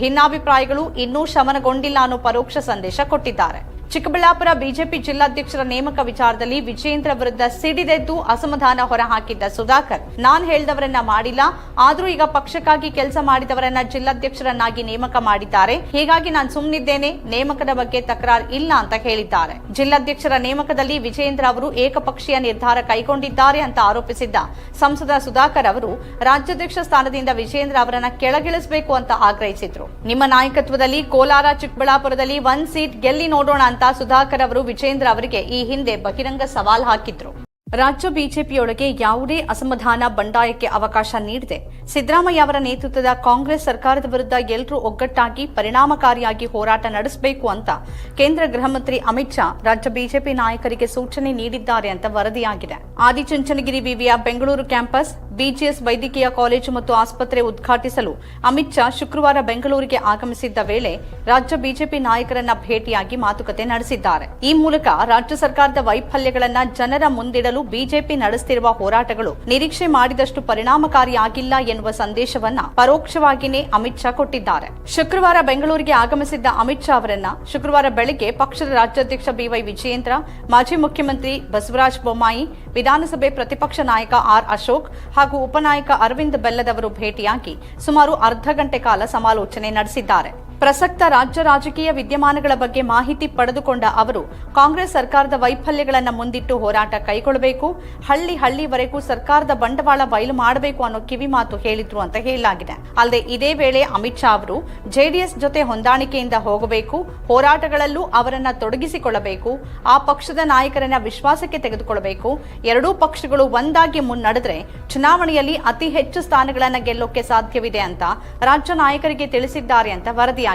ಭಿನ್ನಾಭಿಪ್ರಾಯಗಳು ಇನ್ನೂ ಶಮನಗೊಂಡಿಲ್ಲ ಅನ್ನೋ ಪರೋಕ್ಷ ಸಂದೇಶ ಕೊಟ್ಟಿದ್ದಾರೆ. ಚಿಕ್ಕಬಳ್ಳಾಪುರ ಬಿಜೆಪಿ ಜಿಲ್ಲಾಧ್ಯಕ್ಷರ ನೇಮಕ ವಿಚಾರದಲ್ಲಿ ವಿಜಯೇಂದ್ರ ವಿರುದ್ಧ ಸಿಡಿದೆದ್ದು ಅಸಮಾಧಾನ ಹೊರಹಾಕಿದ್ದ ಸುಧಾಕರ್. ನಾನ್ ಹೇಳ್ದವರನ್ನ ಮಾಡಿಲ್ಲ, ಆದರೂ ಈಗ ಪಕ್ಷಕ್ಕಾಗಿ ಕೆಲಸ ಮಾಡಿದವರನ್ನ ಜಿಲ್ಲಾಧ್ಯಕ್ಷರನ್ನಾಗಿ ನೇಮಕ ಮಾಡಿದ್ದಾರೆ. ಹೀಗಾಗಿ ನಾನು ಸುಮ್ಮನಿದ್ದೇನೆ ನೇಮಕದ ಬಗ್ಗೆ ತಕರಾರು ಇಲ್ಲ ಅಂತ ಹೇಳಿದ್ದಾರೆ. ಜಿಲ್ಲಾಧ್ಯಕ್ಷರ ನೇಮಕದಲ್ಲಿ ವಿಜಯೇಂದ್ರ ಅವರು ಏಕಪಕ್ಷೀಯ ನಿರ್ಧಾರ ಕೈಗೊಂಡಿದ್ದಾರೆ ಅಂತ ಆರೋಪಿಸಿದ್ದ ಸಂಸದ ಸುಧಾಕರ್ ಅವರು ರಾಜ್ಯಾಧ್ಯಕ್ಷ ಸ್ಥಾನದಿಂದ ವಿಜಯೇಂದ್ರ ಅವರನ್ನ ಕೆಳಗಿಳಿಸಬೇಕು ಅಂತ ಆಗ್ರಹಿಸಿದ್ರು. ನಿಮ್ಮ ನಾಯಕತ್ವದಲ್ಲಿ ಕೋಲಾರ ಚಿಕ್ಕಬಳ್ಳಾಪುರದಲ್ಲಿ ಒಂದ್ ಸೀಟ್ ಗೆಲ್ಲಿ ನೋಡೋಣ ಅಂತ ಸುಧಾಕರ್ ಅವರು ವಿಜೇಂದ್ರ ಅವರಿಗೆ ಈ ಹಿಂದೆ ಬಹಿರಂಗ ಸವಾಲ್ ಹಾಕಿದ್ರು. ರಾಜ್ಯ ಬಿಜೆಪಿಯೊಳಗೆ ಯಾವುದೇ ಅಸಮಾಧಾನ ಬಂಡಾಯಕ್ಕೆ ಅವಕಾಶ ನೀಡದೆ. ಸಿದ್ದರಾಮಯ್ಯ ಅವರ ನೇತೃತ್ವದ ಕಾಂಗ್ರೆಸ್ ಸರ್ಕಾರದ ವಿರುದ್ಧ ಎಲ್ಲರೂ ಒಗ್ಗಟ್ಟಾಗಿ ಪರಿಣಾಮಕಾರಿಯಾಗಿ ಹೋರಾಟ ನಡೆಸಬೇಕು ಅಂತ ಕೇಂದ್ರ ಗೃಹ ಮಂತ್ರಿ ಅಮಿತ್ ಶಾ ರಾಜ್ಯ ಬಿಜೆಪಿ ನಾಯಕರಿಗೆ ಸೂಚನೆ ನೀಡಿದ್ದಾರೆ ಅಂತ ವರದಿಯಾಗಿದೆ. ಆದಿಚುಂಚನಗಿರಿ ವಿವಿಯ ಬೆಂಗಳೂರು ಕ್ಯಾಂಪಸ್, ಬಿಜಿಎಸ್ ವೈದ್ಯಕೀಯ ಕಾಲೇಜು ಮತ್ತು ಆಸ್ಪತ್ರೆ ಉದ್ಘಾಟಿಸಲು ಅಮಿತ್ ಶಾ ಶುಕ್ರವಾರ ಬೆಂಗಳೂರಿಗೆ ಆಗಮಿಸಿದ್ದ ವೇಳೆ ರಾಜ್ಯ ಬಿಜೆಪಿ ನಾಯಕರನ್ನ ಭೇಟಿಯಾಗಿ ಮಾತುಕತೆ ನಡೆಸಿದ್ದಾರೆ. ಈ ಮೂಲಕ ರಾಜ್ಯ ಸರ್ಕಾರದ ವೈಫಲ್ಯಗಳನ್ನ ಜನರ ಮುಂದಿಡಲು ಬಿಜೆಪಿ ನಡೆಸುತ್ತಿರುವ ಹೋರಾಟಗಳು ನಿರೀಕ್ಷೆ ಮಾಡಿದಷ್ಟು ಪರಿಣಾಮಕಾರಿಯಾಗಿಲ್ಲ ಎನ್ನುವ ಸಂದೇಶವನ್ನ ಪರೋಕ್ಷವಾಗಿಯೇ ಅಮಿತ್ ಶಾ ಕೊಟ್ಟಿದ್ದಾರೆ. ಶುಕ್ರವಾರ ಬೆಂಗಳೂರಿಗೆ ಆಗಮಿಸಿದ್ದ ಅಮಿತ್ ಶಾ ಅವರನ್ನ ಶುಕ್ರವಾರ ಬೆಳಗ್ಗೆ ಪಕ್ಷದ ರಾಜ್ಯಾಧ್ಯಕ್ಷ ಬಿವೈ ವಿಜಯೇಂದ್ರ, ಮಾಜಿ ಮುಖ್ಯಮಂತ್ರಿ ಬಸವರಾಜ ಬೊಮ್ಮಾಯಿ, ವಿಧಾನಸಭೆ ಪ್ರತಿಪಕ್ಷ ನಾಯಕ ಆರ್ ಅಶೋಕ್ ಹಾಗೂ ಉಪನಾಯಕ ಅರವಿಂದ್ ಬೆಲ್ಲದವರು ಭೇಟಿಯಾಗಿ ಸುಮಾರು ಅರ್ಧ ಗಂಟೆ ಕಾಲ ಸಮಾಲೋಚನೆ ನಡೆಸಿದ್ದಾರೆ. ಪ್ರಸಕ್ತ ರಾಜ್ಯ ರಾಜಕೀಯ ವಿದ್ಯಮಾನಗಳ ಬಗ್ಗೆ ಮಾಹಿತಿ ಪಡೆದುಕೊಂಡ ಅವರು, ಕಾಂಗ್ರೆಸ್ ಸರ್ಕಾರದ ವೈಫಲ್ಯಗಳನ್ನು ಮುಂದಿಟ್ಟು ಹೋರಾಟ ಕೈಗೊಳ್ಳಬೇಕು, ಹಳ್ಳಿ ಹಳ್ಳಿವರೆಗೂ ಸರ್ಕಾರದ ಬಂಡವಾಳ ಬಯಲು ಮಾಡಬೇಕು ಅನ್ನೋ ಕಿವಿಮಾತು ಹೇಳಿದ್ರು ಅಂತ ಹೇಳಲಾಗಿದೆ. ಅಲ್ಲದೆ ಇದೇ ವೇಳೆ ಅಮಿತ್ ಶಾ ಅವರು ಜೆಡಿಎಸ್ ಜೊತೆ ಹೊಂದಾಣಿಕೆಯಿಂದ ಹೋಗಬೇಕು, ಹೋರಾಟಗಳಲ್ಲೂ ಅವರನ್ನ ತೊಡಗಿಸಿಕೊಳ್ಳಬೇಕು, ಆ ಪಕ್ಷದ ನಾಯಕರನ್ನ ವಿಶ್ವಾಸಕ್ಕೆ ತೆಗೆದುಕೊಳ್ಳಬೇಕು, ಎರಡೂ ಪಕ್ಷಗಳು ಒಂದಾಗಿ ಮುನ್ನಡೆದ್ರೆ ಚುನಾವಣೆಯಲ್ಲಿ ಅತಿ ಹೆಚ್ಚು ಸ್ಥಾನಗಳನ್ನು ಗೆಲ್ಲೋಕೆ ಸಾಧ್ಯವಿದೆ ಅಂತ ರಾಜ್ಯ ನಾಯಕರಿಗೆ ತಿಳಿಸಿದ್ದಾರೆ ಅಂತ ವರದಿಯಾಗಿದೆ.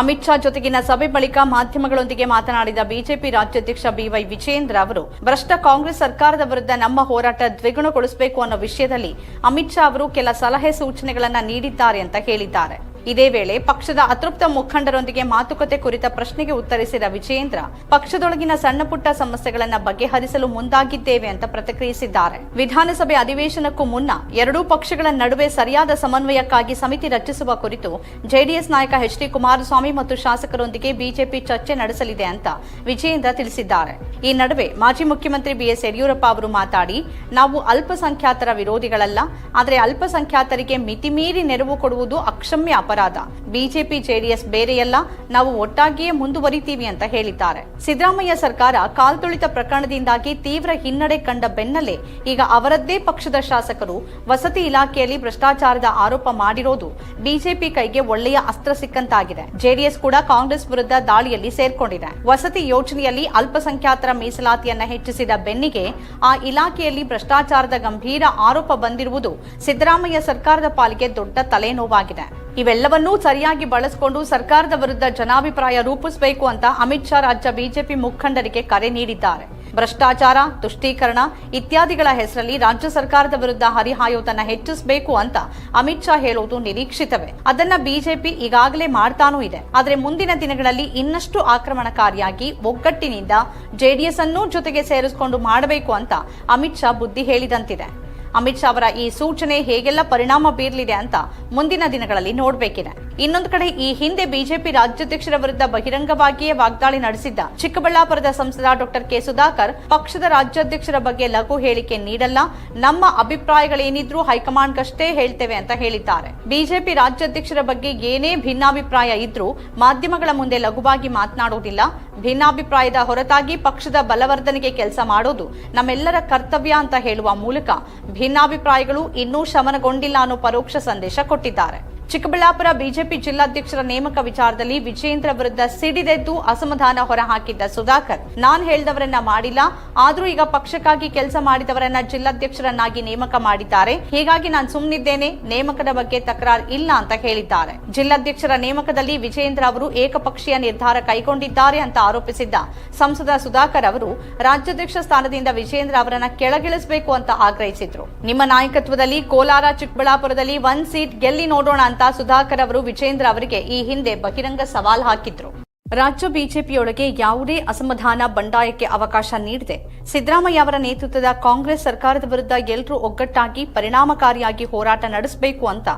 ಅಮಿತ್ ಶಾ ಜೊತೆಗಿನ ಸಭೆ ಬಳಿಕ ಮಾಧ್ಯಮಗಳೊಂದಿಗೆ ಮಾತನಾಡಿದ ಬಿಜೆಪಿ ರಾಜ್ಯಾಧ್ಯಕ್ಷ ಬಿವೈ ವಿಜೇಂದ್ರ ಅವರು, ಭ್ರಷ್ಟ ಕಾಂಗ್ರೆಸ್ ಸರ್ಕಾರದ ವಿರುದ್ಧ ನಮ್ಮ ಹೋರಾಟ ದ್ವಿಗುಣಗೊಳಿಸಬೇಕು ಅನ್ನೋ ವಿಷಯದಲ್ಲಿ ಅಮಿತ್ ಶಾ ಅವರು ಕೆಲ ಸಲಹೆ ಸೂಚನೆಗಳನ್ನು ನೀಡಿದ್ದಾರೆ ಅಂತ ಹೇಳಿದ್ದಾರೆ. ಇದೇ ವೇಳೆ ಪಕ್ಷದ ಅತೃಪ್ತ ಮುಖಂಡರೊಂದಿಗೆ ಮಾತುಕತೆ ಕುರಿತ ಪ್ರಶ್ನೆಗೆ ಉತ್ತರಿಸಿದ ವಿಜಯೇಂದ್ರ, ಪಕ್ಷದೊಳಗಿನ ಸಣ್ಣ ಪುಟ್ಟ ಸಮಸ್ಯೆಗಳನ್ನು ಬಗೆಹರಿಸಲು ಮುಂದಾಗಿದ್ದೇವೆ ಅಂತ ಪ್ರತಿಕ್ರಿಯಿಸಿದ್ದಾರೆ. ವಿಧಾನಸಭೆ ಅಧಿವೇಶನಕ್ಕೂ ಮುನ್ನ ಎರಡೂ ಪಕ್ಷಗಳ ನಡುವೆ ಸರಿಯಾದ ಸಮನ್ವಯಕ್ಕಾಗಿ ಸಮಿತಿ ರಚಿಸುವ ಕುರಿತು ಜೆಡಿಎಸ್ ನಾಯಕ ಎಚ್ ಡಿ ಕುಮಾರಸ್ವಾಮಿ ಮತ್ತು ಶಾಸಕರೊಂದಿಗೆ ಬಿಜೆಪಿ ಚರ್ಚೆ ನಡೆಸಲಿದೆ ಅಂತ ವಿಜಯೇಂದ್ರ ತಿಳಿಸಿದ್ದಾರೆ. ಈ ನಡುವೆ ಮಾಜಿ ಮುಖ್ಯಮಂತ್ರಿ ಬಿಎಸ್ ಯಡಿಯೂರಪ್ಪ ಅವರು ಮಾತಾಡಿ, ನಾವು ಅಲ್ಪಸಂಖ್ಯಾತರ ವಿರೋಧಿಗಳಲ್ಲ, ಆದರೆ ಅಲ್ಪಸಂಖ್ಯಾತರಿಗೆ ಮಿತಿಮೀರಿ ನೆರವು ಕೊಡುವುದು ಅಕ್ಷಮ್ಯ ಅಪರಾಧ. ಬಿಜೆಪಿ, ಜೆಡಿಎಸ್ ಬೇರೆಯಲ್ಲ, ನಾವು ಒಟ್ಟಾಗಿಯೇ ಮುಂದುವರಿತೀವಿ ಅಂತ ಹೇಳಿದ್ದಾರೆ. ಸಿದ್ದರಾಮಯ್ಯ ಸರ್ಕಾರ ಕಾಲ್ತುಳಿತ ಪ್ರಕರಣದಿಂದಾಗಿ ತೀವ್ರ ಹಿನ್ನಡೆ ಕಂಡ ಬೆನ್ನಲ್ಲೇ ಈಗ ಅವರದ್ದೇ ಪಕ್ಷದ ಶಾಸಕರು ವಸತಿ ಇಲಾಖೆಯಲ್ಲಿ ಭ್ರಷ್ಟಾಚಾರದ ಆರೋಪ ಮಾಡಿರೋದು ಬಿಜೆಪಿ ಕೈಗೆ ಒಳ್ಳೆಯ ಅಸ್ತ್ರ ಸಿಕ್ಕಂತಾಗಿದೆ. ಜೆಡಿಎಸ್ ಕೂಡ ಕಾಂಗ್ರೆಸ್ ವಿರುದ್ಧ ದಾಳಿಯಲ್ಲಿ ಸೇರ್ಕೊಂಡಿದೆ. ವಸತಿ ಯೋಜನೆಯಲ್ಲಿ ಅಲ್ಪಸಂಖ್ಯಾತರ ಮೀಸಲಾತಿಯನ್ನ ಹೆಚ್ಚಿಸಿದ ಬೆನ್ನಿಗೆ ಆ ಇಲಾಖೆಯಲ್ಲಿ ಭ್ರಷ್ಟಾಚಾರದ ಗಂಭೀರ ಆರೋಪ ಬಂದಿರುವುದು ಸಿದ್ದರಾಮಯ್ಯ ಸರ್ಕಾರದ ಪಾಲಿಗೆ ದೊಡ್ಡ ತಲೆನೋವಾಗಿದೆ. ಇವೆಲ್ಲವನ್ನೂ ಸರಿಯಾಗಿ ಬಳಸಿಕೊಂಡು ಸರ್ಕಾರದ ವಿರುದ್ಧ ಜನಾಭಿಪ್ರಾಯ ರೂಪಿಸಬೇಕು ಅಂತ ಅಮಿತ್ ಶಾ ರಾಜ್ಯ ಬಿಜೆಪಿ ಮುಖಂಡರಿಗೆ ಕರೆ ನೀಡಿದ್ದಾರೆ. ಭ್ರಷ್ಟಾಚಾರ, ತುಷ್ಟೀಕರಣ ಇತ್ಯಾದಿಗಳ ಹೆಸರಲ್ಲಿ ರಾಜ್ಯ ಸರ್ಕಾರದ ವಿರುದ್ಧ ಹರಿಹಾಯೋದನ್ನ ಹೆಚ್ಚಿಸಬೇಕು ಅಂತ ಅಮಿತ್ ಶಾ ಹೇಳುವುದು ನಿರೀಕ್ಷಿತವೇ. ಅದನ್ನ ಬಿಜೆಪಿ ಈಗಾಗಲೇ ಮಾಡ್ತಾನೂ ಇದೆ. ಆದರೆ ಮುಂದಿನ ದಿನಗಳಲ್ಲಿ ಇನ್ನಷ್ಟು ಆಕ್ರಮಣಕಾರಿಯಾಗಿ ಒಗ್ಗಟ್ಟಿನಿಂದ ಜೆಡಿಎಸ್ ಅನ್ನೂ ಜೊತೆಗೆ ಸೇರಿಸಿಕೊಂಡು ಮಾಡಬೇಕು ಅಂತ ಅಮಿತ್ ಶಾ ಬುದ್ಧಿ ಹೇಳಿದಂತಿದೆ. ಅಮಿತ್ ಶಾ ಅವರ ಈ ಸೂಚನೆ ಹೇಗೆಲ್ಲ ಪರಿಣಾಮ ಬೀರಲಿದೆ ಅಂತ ಮುಂದಿನ ದಿನಗಳಲ್ಲಿ ನೋಡಬೇಕಿದೆ. ಇನ್ನೊಂದು ಕಡೆ, ಈ ಹಿಂದೆ ಬಿಜೆಪಿ ರಾಜ್ಯಾಧ್ಯಕ್ಷರ ವಿರುದ್ಧ ಬಹಿರಂಗವಾಗಿಯೇ ವಾಗ್ದಾಳಿ ನಡೆಸಿದ್ದ ಚಿಕ್ಕಬಳ್ಳಾಪುರದ ಸಂಸದ ಡಾಕ್ಟರ್ ಕೆ ಸುಧಾಕರ್, ಪಕ್ಷದ ರಾಜ್ಯಾಧ್ಯಕ್ಷರ ಬಗ್ಗೆ ಲಘು ಹೇಳಿಕೆ ನೀಡಲ್ಲ. ನಮ್ಮ ಅಭಿಪ್ರಾಯಗಳೇನಿದ್ರೂ ಹೈಕಮಾಂಡ್ಗಷ್ಟೇ ಹೇಳ್ತೇವೆ ಅಂತ ಹೇಳಿದ್ದಾರೆ. ಬಿಜೆಪಿ ರಾಜ್ಯಾಧ್ಯಕ್ಷರ ಬಗ್ಗೆ ಏನೇ ಭಿನ್ನಾಭಿಪ್ರಾಯ ಇದ್ರೂ ಮಾಧ್ಯಮಗಳ ಮುಂದೆ ಲಘುವಾಗಿ ಮಾತನಾಡುವುದಿಲ್ಲ. ಭಿನ್ನಾಭಿಪ್ರಾಯದ ಹೊರತಾಗಿ ಪಕ್ಷದ ಬಲವರ್ಧನೆಗೆ ಕೆಲಸ ಮಾಡೋದು ನಮ್ಮೆಲ್ಲರ ಕರ್ತವ್ಯ ಅಂತ ಹೇಳುವ ಮೂಲಕ ಭಿನ್ನಾಭಿಪ್ರಾಯಗಳು ಇನ್ನೂ ಶಮನಗೊಂಡಿಲ್ಲ ಅನ್ನೋ ಪರೋಕ್ಷ ಸಂದೇಶ ಕೊಟ್ಟಿದ್ದಾರೆ. ಚಿಕ್ಕಬಳ್ಳಾಪುರ ಬಿಜೆಪಿ ಜಿಲ್ಲಾಧ್ಯಕ್ಷರ ನೇಮಕ ವಿಚಾರದಲ್ಲಿ ವಿಜೇಂದ್ರ ವಿರುದ್ಧ ಸಿಡಿದೆದ್ದು ಅಸಮಾಧಾನ ಹೊರಹಾಕಿದ್ದ ಸುಧಾಕರ್. ನಾನ್ ಹೇಳ್ದವರನ್ನ ಮಾಡಿಲ್ಲ, ಆದ್ರೂ ಈಗ ಪಕ್ಷಕ್ಕಾಗಿ ಕೆಲಸ ಮಾಡಿದವರನ್ನ ಜಿಲ್ಲಾಧ್ಯಕ್ಷರನ್ನಾಗಿ ನೇಮಕ ಮಾಡಿದ್ದಾರೆ. ಹೀಗಾಗಿ ನಾನು ಸುಮ್ಮನಿದ್ದೇನೆ ನೇಮಕದ ಬಗ್ಗೆ ತಕರಾರು ಇಲ್ಲ ಅಂತ ಹೇಳಿದ್ದಾರೆ. ಜಿಲ್ಲಾಧ್ಯಕ್ಷರ ನೇಮಕದಲ್ಲಿ ವಿಜೇಂದ್ರ ಅವರು ಏಕಪಕ್ಷೀಯ ನಿರ್ಧಾರ ಕೈಗೊಂಡಿದ್ದಾರೆ ಅಂತ ಆರೋಪಿಸಿದ್ದ ಸಂಸದ ಸುಧಾಕರ್ ಅವರು ರಾಜ್ಯಾಧ್ಯಕ್ಷ ಸ್ಥಾನದಿಂದ ವಿಜೇಂದ್ರ ಅವರನ್ನ ಕೆಳಗಿಳಿಸಬೇಕು ಅಂತ ಆಗ್ರಹಿಸಿದ್ರು. ನಿಮ್ಮ ನಾಯಕತ್ವದಲ್ಲಿ ಕೋಲಾರ ಚಿಕ್ಕಬಳ್ಳಾಪುರದಲ್ಲಿ ಒಂದ್ ಸೀಟ್ ಗೆಲ್ಲಿ ನೋಡೋಣ ಅಂತ ಸುಧಾಕರ್ ಅವರು ವಿಜೇಂದ್ರ ಅವರಿಗೆ ಈ ಹಿಂದೆ ಬಹಿರಂಗ ಸವಾಲ್ ಹಾಕಿದ್ರು. ರಾಜ್ಯ ಬಿಜೆಪಿಯೊಳಗೆ ಯಾವುದೇ ಅಸಮಾಧಾನ ಬಂಡಾಯಕ್ಕೆ ಅವಕಾಶ ನೀಡದೆ. ಸಿದ್ದರಾಮಯ್ಯ ಅವರ ನೇತೃತ್ವದ ಕಾಂಗ್ರೆಸ್ ಸರ್ಕಾರದ ವಿರುದ್ಧ ಎಲ್ಲರೂ ಒಗ್ಗಟ್ಟಾಗಿ ಪರಿಣಾಮಕಾರಿಯಾಗಿ ಹೋರಾಟ ನಡೆಸಬೇಕು ಅಂತ